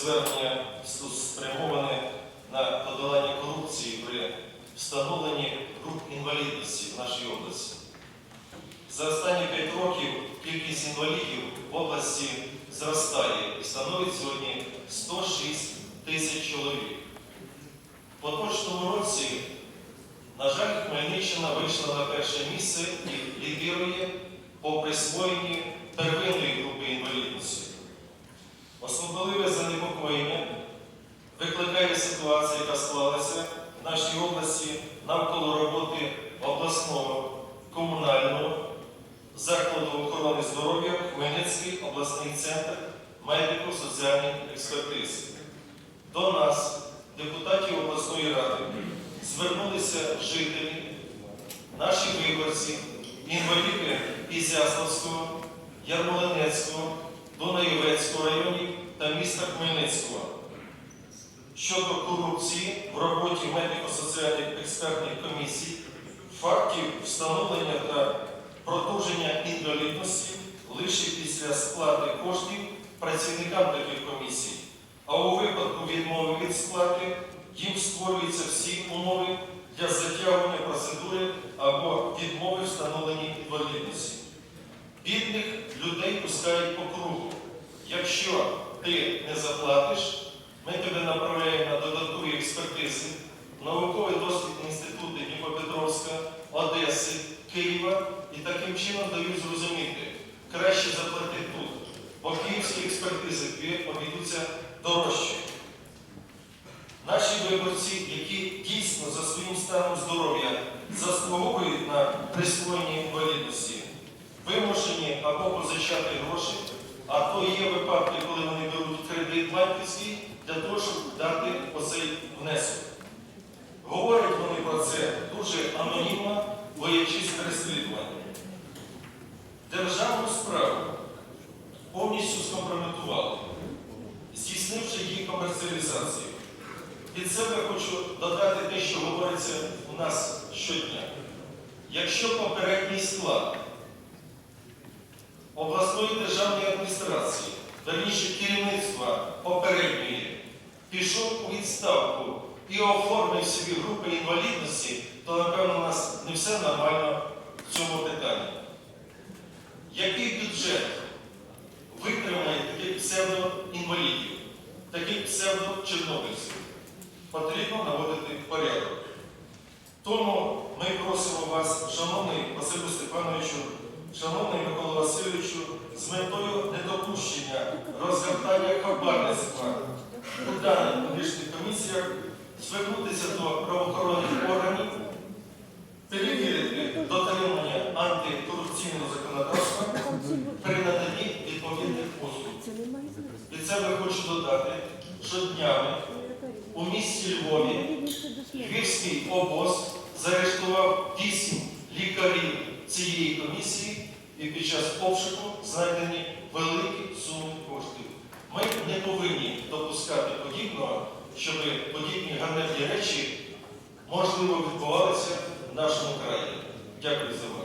звернення спрямоване на подолання корупції при встановленні груп інвалідності в нашій області. За останні 5 років кількість інвалідів в області зростає і становить сьогодні 106 тисяч чоловік. В поточному році, на жаль, Хмельниччина вийшла на перше місце і лідирує по присвоєнні первинної групи. Особливе занепокоєння викликає ситуація, яка склалася в нашій області навколо роботи обласного комунального закладу охорони здоров'я Хмельницький обласний центр медико-соціальних експертиз. До нас, депутатів обласної ради, звернулися жителі, наші виборці, інваліди Ізяславського, Ярмолинецького, Дунаєвецького міста Хмельницького щодо корупції в роботі медико-соціальних експертних комісій, фактів встановлення та продовження інвалідності лише після сплати коштів працівникам таких комісій, а у випадку відмови від сплати їм створюються всі умови для затягування процедури або відмови встановлення інвалідності. Бідних людей пускають по кругу. Якщо ти не заплатиш, ми тебе направляємо на додаткові експертизи, науковий дослідні інститути Дніпропетровська, Одеси, Києва і таким чином дають зрозуміти, краще заплати тут, бо київські експертизи обійдуться дорожче. Наші виборці, які дійсно за своїм станом здоров'я заслуговують на присвоєння інвалідності, вимушені або позичати гроші, а то є випадки, коли вони беруть кредит банківський для того, щоб дати оцей внесок. Говорять вони про це дуже анонімно, боячись переслідування. Державну справу повністю скомпрометували, здійснивши її комерціалізацію. Від себе хочу додати те, що говориться у нас щодня. Якщо попередній склад обласної державної адміністрації, верніше керівництва попередньої, пішов у відставку і оформив собі групи інвалідності, то, напевно, у нас не все нормально в цьому питанні. Який бюджет витримає таких псевдоінвалідів, таких псевдочорнобильців? Потрібно наводити порядок. Тому ми просимо вас, шановний Василю Степановичу, шановний Микола Васильовичу, з метою недопущення розгортання хабарництва у даних публічних комісіях звернутися до правоохоронних органів, перевірити дотримання антикорупційного законодавства при наданні відповідних послуг. Від себе хочу додати, що днями у місті Львові Львівський обоз заарештував вісім лікарів цієї комісії і під час обшуку знайдені великі суми коштів. Ми не повинні допускати подібного, щоб подібні ганебні речі можливо відбувалися в нашому країні. Дякую за